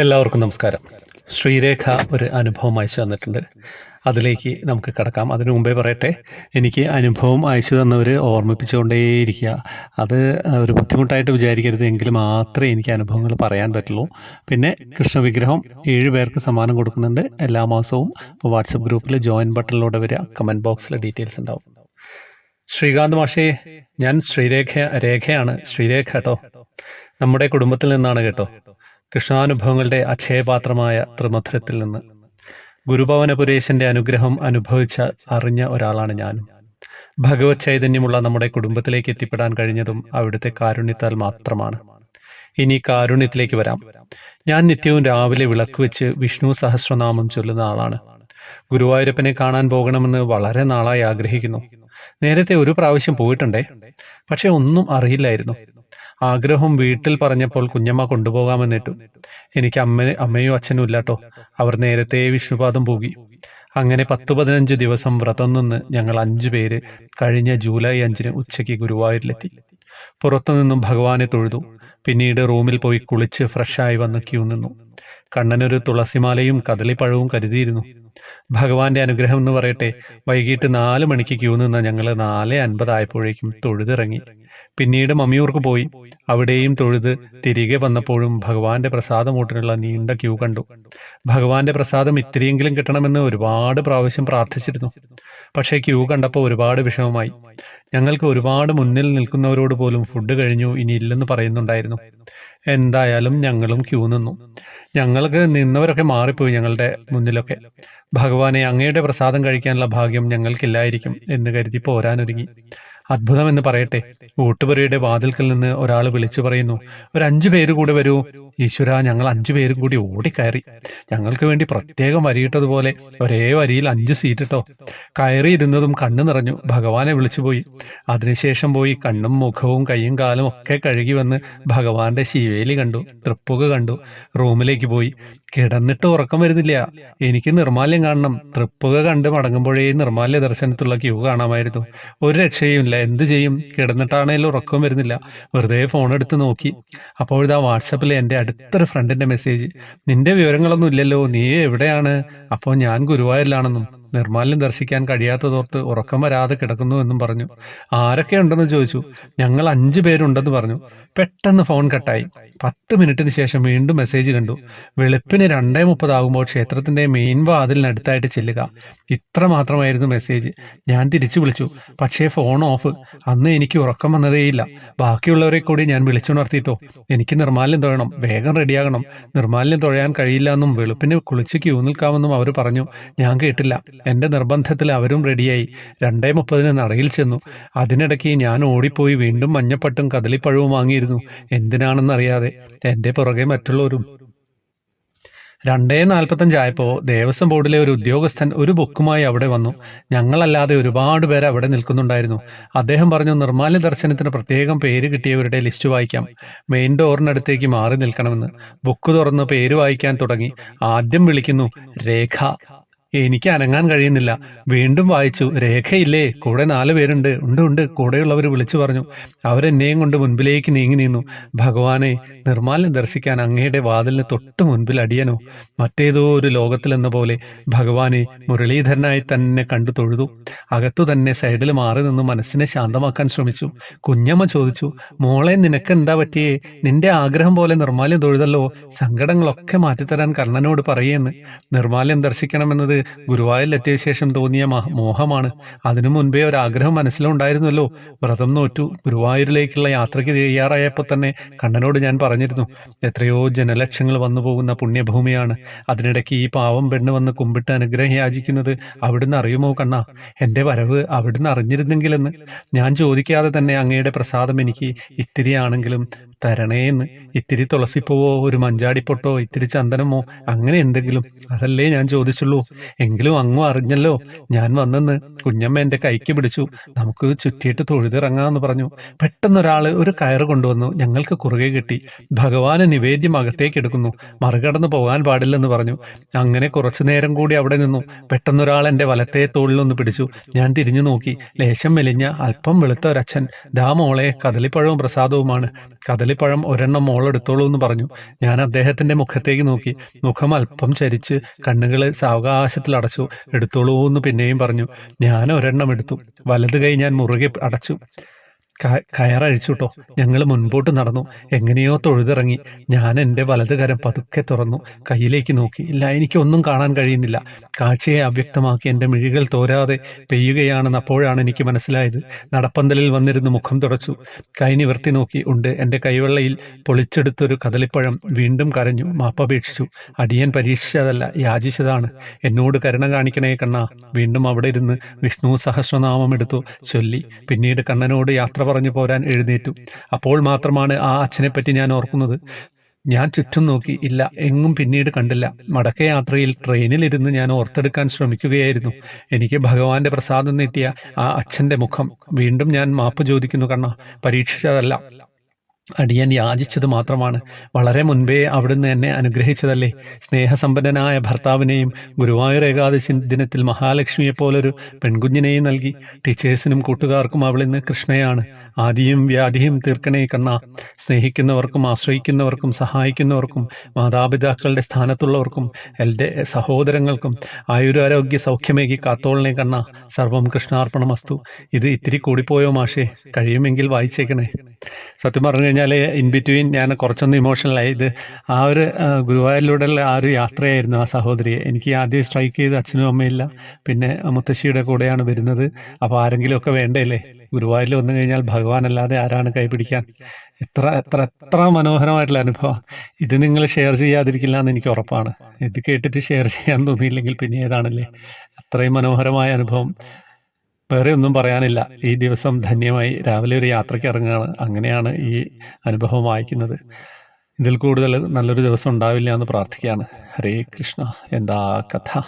എല്ലാവർക്കും നമസ്കാരം. ശ്രീരേഖ ഒരു അനുഭവം അയച്ചു തന്നിട്ടുണ്ട് അതിലേക്ക് നമുക്ക് കടക്കാം. അതിനു മുമ്പേ പറയട്ടെ എനിക്ക് അനുഭവം അയച്ചു തന്നവർ ഓർമ്മിപ്പിച്ചുകൊണ്ടേയിരിക്കുക. അത് ഒരു ബുദ്ധിമുട്ടായിട്ട് വിചാരിക്കരുത് എങ്കിൽ മാത്രമേ എനിക്ക് അനുഭവങ്ങൾ പറയാൻ പറ്റുള്ളൂ. പിന്നെ കൃഷ്ണവിഗ്രഹം ഏഴ് പേർക്ക് സമ്മാനം കൊടുക്കുന്നുണ്ട്. എല്ലാ മാസവും വാട്സപ്പ് ഗ്രൂപ്പിൽ ജോയിൻ ബട്ടണിലൂടെ വരിക. കമന്റ് ബോക്സിൽ ഡീറ്റെയിൽസ് ഉണ്ടാവും. ശ്രീകാന്ത് മാഷേ ഞാൻ ശ്രീരേഖ രേഖയാണ്. ശ്രീരേഖ കേട്ടോ. നമ്മുടെ കുടുംബത്തിൽ നിന്നാണ് കേട്ടോ. കൃഷ്ണാനുഭവങ്ങളുടെ അക്ഷയപാത്രമായ ത്രിമധുരത്തിൽ നിന്ന്. ഗുരുഭവനപുരേശന്റെ അനുഗ്രഹം അനുഭവിച്ച അറിഞ്ഞ ഒരാളാണ് ഞാൻ ഭഗവത് ചൈതന്യമുള്ള നമ്മുടെ കുടുംബത്തിലേക്ക് എത്തിപ്പെടാൻ കഴിഞ്ഞതും അവിടുത്തെ കാരുണ്യത്താൽ മാത്രമാണ്. ഇനി കാരുണ്യത്തിലേക്ക് വരാം. ഞാൻ നിത്യവും രാവിലെ വിളക്ക് വെച്ച് വിഷ്ണു സഹസ്രനാമം ചൊല്ലുന്ന ആളാണ്. ഗുരുവായൂരപ്പനെ കാണാൻ പോകണമെന്ന് വളരെ നാളായി ആഗ്രഹിക്കുന്നു. നേരത്തെ ഒരു പ്രാവശ്യം പോയിട്ടുണ്ടേ? പക്ഷെ ഒന്നും അറിയില്ലായിരുന്നു. ആഗ്രഹം വീട്ടിൽ പറഞ്ഞപ്പോൾ കുഞ്ഞമ്മ കൊണ്ടുപോകാമെന്നേറ്റു എനിക്ക് അമ്മ അമ്മയും അച്ഛനും ഇല്ലാട്ടോ. അവർ നേരത്തെ വിഷ്ണുപാദം പോകി. അങ്ങനെ പത്തു പതിനഞ്ച് ദിവസം വ്രതം നിന്ന് ഞങ്ങൾ അഞ്ചു പേര് കഴിഞ്ഞ ജൂലൈ അഞ്ചിന് ഉച്ചയ്ക്ക് ഗുരുവായൂരിലെത്തി. പുറത്തുനിന്നും ഭഗവാനെ തൊഴുതു. പിന്നീട് റൂമിൽ പോയി കുളിച്ച് ഫ്രഷായി വന്ന് ക്യൂ നിന്നു. കണ്ണനൊരു തുളസിമാലയും കദളിപ്പഴവും കരുതിയിരുന്നു. ഭഗവാന്റെ അനുഗ്രഹം എന്ന് പറയട്ടെ വൈകിട്ട് നാല് മണിക്ക് ക്യൂ നിന്ന ഞങ്ങൾ നാല് അൻപതായപ്പോഴേക്കും തൊഴുതിറങ്ങി. പിന്നീട് മമ്മിയൂർക്ക് പോയി. അവിടെയും തൊഴുത് തിരികെ വന്നപ്പോഴും ഭഗവാന്റെ പ്രസാദമൂട്ടിനുള്ള നീണ്ട ക്യൂ കണ്ടു. ഭഗവാന്റെ പ്രസാദം ഇത്തിരിയെങ്കിലും കിട്ടണമെന്ന് ഒരുപാട് പ്രാവശ്യം പ്രാർത്ഥിച്ചിരുന്നു. പക്ഷേ ക്യൂ കണ്ടപ്പോൾ ഒരുപാട് വിഷമമായി. ഞങ്ങൾക്ക് ഒരുപാട് മുന്നിൽ നിൽക്കുന്നവരോട് പോലും ഫുഡ് കഴിഞ്ഞു ഇനി ഇല്ലെന്ന് പറയുന്നുണ്ടായിരുന്നു. എന്തായാലും ഞങ്ങളും ക്യൂ നിന്നു. ഞങ്ങൾക്ക് നിന്നവരൊക്കെ മാറിപ്പോയി ഞങ്ങളുടെ മുന്നിലൊക്കെ. ഭഗവാനെ അങ്ങയുടെ പ്രസാദം കഴിക്കാനുള്ള ഭാഗ്യം ഞങ്ങൾക്കില്ലായിരിക്കും എന്ന് കരുതി പോരാനൊരുങ്ങി. അത്ഭുതം എന്ന് പറയട്ടെ. ഊട്ടുപുരയുടെ വാതിൽക്കൽ നിന്ന് ഒരാൾ വിളിച്ചു പറയുന്നു ഒരു അഞ്ചു പേര് കൂടെ വരൂ. ഈശ്വര ഞങ്ങൾ അഞ്ചു പേരും കൂടി ഓടിക്കയറി. ഞങ്ങൾക്ക് വേണ്ടി പ്രത്യേകം വരിയിട്ടതുപോലെ ഒരേ വരിയിൽ അഞ്ച് സീറ്റ് ഇട്ടോ കയറിയിരുന്നതും കണ്ണു നിറഞ്ഞു. ഭഗവാനെ വിളിച്ചുപോയി. അതിനുശേഷം പോയി കണ്ണും മുഖവും കൈയും കാലും ഒക്കെ കഴുകി വന്ന് ഭഗവാന്റെ ശിവേലി കണ്ടു തൃപ്പുക കണ്ടു റൂമിലേക്ക് പോയി. കിടന്നിട്ട് ഉറക്കം വരുന്നില്ല. എനിക്ക് നിർമാല്യം കാണണം. തൃപ്പുക കണ്ട് മടങ്ങുമ്പോഴേ നിർമാല്യ ദർശനത്തിലുള്ള ക്യൂ കാണാമായിരുന്നു. ഒരു രക്ഷയുമില്ല. എന്ത് ചെയ്യും? കിടന്നിട്ടാണേലും ഉറക്കം വരുന്നില്ല. വെറുതെ ഫോൺ എടുത്ത് നോക്കി. അപ്പോഴിതാ വാട്സപ്പിൽ എന്റെ അടുത്തൊരു ഫ്രണ്ടിന്റെ മെസ്സേജ് നിന്റെ വിവരങ്ങളൊന്നും ഇല്ലല്ലോ. നീ എവിടെയാണ്? അപ്പോൾ ഞാൻ ഗുരുവായൂരിലാണെന്നും. നിർമാല്യം ദർശിക്കാൻ കഴിയാത്തതോർത്ത് ഉറക്കം വരാതെ കിടക്കുന്നു എന്നും പറഞ്ഞു. ആരൊക്കെ ഉണ്ടെന്ന് ചോദിച്ചു. ഞങ്ങൾ അഞ്ചു പേരുണ്ടെന്ന് പറഞ്ഞു. പെട്ടെന്ന് ഫോൺ കട്ടായി. പത്ത് മിനിറ്റിന് ശേഷം വീണ്ടും മെസ്സേജ് കണ്ടു. വെളുപ്പിന് രണ്ടേ മുപ്പതാകുമ്പോൾ ക്ഷേത്രത്തിന്റെ മെയിൻ വാതിലിനടുത്തായിട്ട് ചെല്ലുക. ഇത്ര മാത്രമായിരുന്നു മെസ്സേജ്. ഞാൻ തിരിച്ചു വിളിച്ചു. പക്ഷേ ഫോൺ ഓഫ്. അന്ന് എനിക്ക് ഉറക്കം വന്നതേയില്ല. ബാക്കിയുള്ളവരെ കൂടി ഞാൻ വിളിച്ചുണർത്തിയിട്ടോ. എനിക്ക് നിർമാല്യം തൊഴണം. വേഗം റെഡിയാകണം. നിർമാല്യം തൊഴയാൻ കഴിയില്ല എന്നും വെളുപ്പിന് കുളിച്ച് ക്യൂ നിൽക്കാമെന്നും അവർ പറഞ്ഞു. ഞാൻ കേട്ടില്ല. എന്റെ നിർബന്ധത്തിൽ അവരും റെഡിയായി രണ്ടേ മുപ്പതിന് നടയിൽ ചെന്നു. അതിനിടയ്ക്ക് ഞാൻ ഓടിപ്പോയി വീണ്ടും മഞ്ഞപ്പട്ടും കദളിപ്പഴവും വാങ്ങിയിരുന്നു. എന്തിനാണെന്നറിയാതെ. എന്റെ പുറകെ മറ്റുള്ളവരും. രണ്ടേ നാൽപ്പത്തഞ്ചായപ്പോൾ ദേവസ്വം ബോർഡിലെ ഒരു ഉദ്യോഗസ്ഥൻ ഒരു ബുക്കുമായി അവിടെ വന്നു. ഞങ്ങളല്ലാതെ ഒരുപാട് പേര് അവിടെ നിൽക്കുന്നുണ്ടായിരുന്നു. അദ്ദേഹം പറഞ്ഞു നിർമ്മാല്യ ദർശനത്തിന് പ്രത്യേകം പേര് കിട്ടിയവരുടെ ലിസ്റ്റ് വായിക്കാം. മെയിൻ ഡോറിനടുത്തേക്ക് മാറി നിൽക്കണമെന്ന്. ബുക്ക് തുറന്ന് പേര് വായിക്കാൻ തുടങ്ങി. ആദ്യം വിളിക്കുന്നു രേഖ. എനിക്ക് അനങ്ങാൻ കഴിയുന്നില്ല. വീണ്ടും വായിച്ചു. രേഖയില്ലേ? കൂടെ നാല് പേരുണ്ട്. ഉണ്ട് ഉണ്ട്. കൂടെയുള്ളവർ വിളിച്ചു പറഞ്ഞു. അവരെന്നെയും കൊണ്ട് മുൻപിലേക്ക് നീങ്ങി നിന്നു. ഭഗവാനെ നിർമാല്യം ദർശിക്കാൻ അങ്ങയുടെ വാതിലിന് തൊട്ട് മുൻപിൽ അടിയനോ? മറ്റേതോ ഒരു ലോകത്തിലെന്ന പോലെ ഭഗവാനെ മുരളീധരനായി തന്നെ കണ്ടു തൊഴുതു. അകത്തു തന്നെ സൈഡിൽ മാറി നിന്ന് മനസ്സിനെ ശാന്തമാക്കാൻ ശ്രമിച്ചു. കുഞ്ഞമ്മ ചോദിച്ചു മോളെ നിനക്ക് എന്താ പറ്റിയേ? നിന്റെ ആഗ്രഹം പോലെ നിർമാല്യം തൊഴുതല്ലോ. സങ്കടങ്ങളൊക്കെ മാറ്റിത്തരാൻ കർണനോട് പറയേന്ന്. നിർമാല്യം ദർശിക്കണമെന്നത് ഗുരുവായൂരിലെത്തിയ ശേഷം തോന്നിയ മഹ- മോഹമാണ്. അതിനു മുൻപേ ഒരു ആഗ്രഹം മനസ്സിലുണ്ടായിരുന്നല്ലോ. വ്രതം നോറ്റു. ഗുരുവായൂരിലേക്കുള്ള യാത്രയ്ക്ക് തയ്യാറായപ്പോൾ തന്നെ കണ്ണനോട് ഞാൻ പറഞ്ഞിരുന്നു എത്രയോ ജനലക്ഷങ്ങൾ വന്നു പോകുന്ന പുണ്യഭൂമിയാണ്. അതിനിടയ്ക്ക് ഈ പാവം പെണ്ണ് വന്ന് കുമ്പിട്ട് അനുഗ്രഹം യാചിക്കുന്നത് അവിടുന്ന് അറിയുമോ കണ്ണ? എന്റെ വരവ് അവിടുന്ന് അറിഞ്ഞിരുന്നെങ്കിലെന്ന്. ഞാൻ ചോദിക്കാതെ തന്നെ അങ്ങയുടെ പ്രസാദം എനിക്ക് ഇത്തിരിയാണെങ്കിലും തരണേന്ന് ഇത്തിരി തുളസിപ്പൂവോ ഒരു മഞ്ചാടിപ്പൊട്ടോ ഇത്തിരി ചന്ദനമോ അങ്ങനെ എന്തെങ്കിലും. അതല്ലേ ഞാൻ ചോദിച്ചുള്ളൂ. എങ്കിലും അങ്ങും അറിഞ്ഞല്ലോ. ഞാൻ വന്നെന്ന് കുഞ്ഞമ്മ എന്റെ കൈക്ക് പിടിച്ചു. നമുക്ക് ചുറ്റിയിട്ട് തൊഴുതിറങ്ങാമെന്ന് പറഞ്ഞു. പെട്ടെന്ന് ഒരാൾ ഒരു കയറ് കൊണ്ടുവന്നു. ഞങ്ങൾക്ക് കുറുകെ കിട്ടി. ഭഗവാന് നിവേദ്യം അകത്തേക്ക് എടുക്കുന്നു. മറികടന്ന് പോകാൻ പാടില്ലെന്ന് പറഞ്ഞു. അങ്ങനെ കുറച്ചു നേരം കൂടി അവിടെ നിന്നു. പെട്ടെന്നൊരാൾ എന്റെ വലത്തെ തോളിലൊന്ന് പിടിച്ചു. ഞാൻ തിരിഞ്ഞു നോക്കി. ലേശം മെലിഞ്ഞ അല്പം വെളുത്ത ഒരച്ഛൻ. ദാ മോളെ കദളിപ്പഴവും പ്രസാദവുമാണ്. കദളി കദളിപ്പഴം ഒരെണ്ണം മോളെടുത്തോളൂ എന്ന് പറഞ്ഞു. ഞാൻ അദ്ദേഹത്തിന്റെ മുഖത്തേക്ക് നോക്കി. മുഖം അല്പം ചരിച്ച് കണ്ണുകളെ സാവകാശത്തിൽ അടച്ചു. എടുത്തോളൂ എന്ന് പിന്നെയും പറഞ്ഞു. ഞാൻ ഒരെണ്ണം എടുത്തു. വലത് കൈ ഞാൻ മുറുകെ അടച്ചു. കയറഴിച്ചുട്ടോ. ഞങ്ങൾ മുൻപോട്ട് നടന്നു. എങ്ങനെയോ തൊഴുതിറങ്ങി. ഞാൻ എന്റെ വലത് കരം പതുക്കെ തുറന്നു. കയ്യിലേക്ക് നോക്കി. ഇല്ല എനിക്കൊന്നും കാണാൻ കഴിയുന്നില്ല. കാഴ്ചയെ അവ്യക്തമാക്കി എന്റെ മിഴികൾ തോരാതെ പെയ്യുകയാണെന്ന് അപ്പോഴാണ് എനിക്ക് മനസ്സിലായത്. നടപ്പന്തലിൽ വന്നിരുന്ന് മുഖം തുടച്ചു. കൈ നിവർത്തി നോക്കി. ഉണ്ട്. എന്റെ കൈവെള്ളയിൽ പൊളിച്ചെടുത്തൊരു കദളിപ്പഴം വീണ്ടും കരഞ്ഞു. മാപ്പപേക്ഷിച്ചു അടിയൻ പരീക്ഷിച്ചതല്ല യാചിച്ചതാണ്. എന്നോട് കരുണ കാണിക്കണേ കണ്ണ. വീണ്ടും അവിടെ ഇരുന്ന് വിഷ്ണു സഹസ്രനാമം എടുത്തു. ചൊല്ലി. പിന്നീട് കണ്ണനോട് യാത്ര പറഞ്ഞു പോരാൻ എഴുന്നേറ്റു. അപ്പോൾ മാത്രമാണ് ആ അച്ഛനെപ്പറ്റി ഞാൻ ഓർക്കുന്നത്. ഞാൻ ചുറ്റും നോക്കി ഇല്ല എങ്ങും പിന്നീട് കണ്ടില്ല. മടക്കയാത്രയിൽ ട്രെയിനിലിരുന്ന് ഞാൻ ഓർത്തെടുക്കാൻ ശ്രമിക്കുകയായിരുന്നു. എനിക്ക് ഭഗവാന്റെ പ്രസാദം നീട്ടിയ ആ അച്ഛന്റെ മുഖം. വീണ്ടും ഞാൻ മാപ്പ് ചോദിക്കുന്നു കണ്ണ പരീക്ഷിച്ചതല്ല. അടിയൻ യാചിച്ചത് മാത്രമാണ്. വളരെ മുൻപേ അവിടുന്ന് എന്നെ അനുഗ്രഹിച്ചതല്ലേ? സ്നേഹസമ്പന്നനായ ഭർത്താവിനെയും ഗുരുവായൂർ ഏകാദശി ദിനത്തിൽ മഹാലക്ഷ്മിയെ പോലൊരു പെൺകുഞ്ഞിനെയും നൽകി. ടീച്ചേഴ്സിനും കൂട്ടുകാർക്കും അവളിന്ന് കൃഷ്ണയാണ്. ആദിയും വ്യാധിയും തീർക്കണേ കണ്ണ. സ്നേഹിക്കുന്നവർക്കും ആശ്രയിക്കുന്നവർക്കും സഹായിക്കുന്നവർക്കും മാതാപിതാക്കളുടെ സ്ഥാനത്തുള്ളവർക്കും എന്റെ സഹോദരങ്ങൾക്കും ആയുരാരോഗ്യ സൗഖ്യമേകി കാത്തോളനെ കണ്ണ. സർവം കൃഷ്ണാർപ്പണമസ്തു. ഇത് ഇത്തിരി കൂടിപ്പോയോ മാഷേ? കഴിയുമെങ്കിൽ വായിച്ചേക്കണേ. സത്യം പറഞ്ഞു കഴിഞ്ഞാൽ ഇൻ ബിറ്റ്വീൻ ഞാൻ കുറച്ചൊന്ന് ഇമോഷണലായി ഇത് ആ ഒരു ഗുരുവായൂരിലൂടെയുള്ള ആ ഒരു യാത്രയായിരുന്നു ആ സഹോദരിയെ എനിക്ക് ആദ്യം സ്ട്രൈക്ക് ചെയ്ത് അച്ഛനും അമ്മയില്ല പിന്നെ മുത്തശ്ശിയുടെ കൂടെയാണ് വരുന്നത്. അപ്പോൾ ആരെങ്കിലുമൊക്കെ വേണ്ടല്ലേ ഗുരുവായൂരിൽ വന്നു കഴിഞ്ഞാൽ ഭഗവാൻ അല്ലാതെ ആരാണ് കൈപിടിക്കാൻ? എത്ര എത്ര എത്ര മനോഹരമായിട്ടുള്ള അനുഭവം. ഇത് നിങ്ങൾ ഷെയർ ചെയ്യാതിരിക്കില്ല എന്ന് എനിക്ക് ഉറപ്പാണ്. ഇത് കേട്ടിട്ട് ഷെയർ ചെയ്യാൻ തോന്നിയില്ലെങ്കിൽ പിന്നെ ഏതാണല്ലേ? അത്രയും മനോഹരമായ അനുഭവം. വേറെ ഒന്നും പറയാനില്ല. ഈ ദിവസം ധന്യമായി രാവിലെ ഒരു യാത്രയ്ക്ക് ഇറങ്ങുകയാണ്. അങ്ങനെയാണ് ഈ അനുഭവം വായിക്കുന്നത്. ഇതിൽ കൂടുതൽ നല്ലൊരു ദിവസം ഉണ്ടാവില്ല എന്ന് പ്രാർത്ഥിക്കുകയാണ്. ഹരേ കൃഷ്ണ. എന്താ കഥ?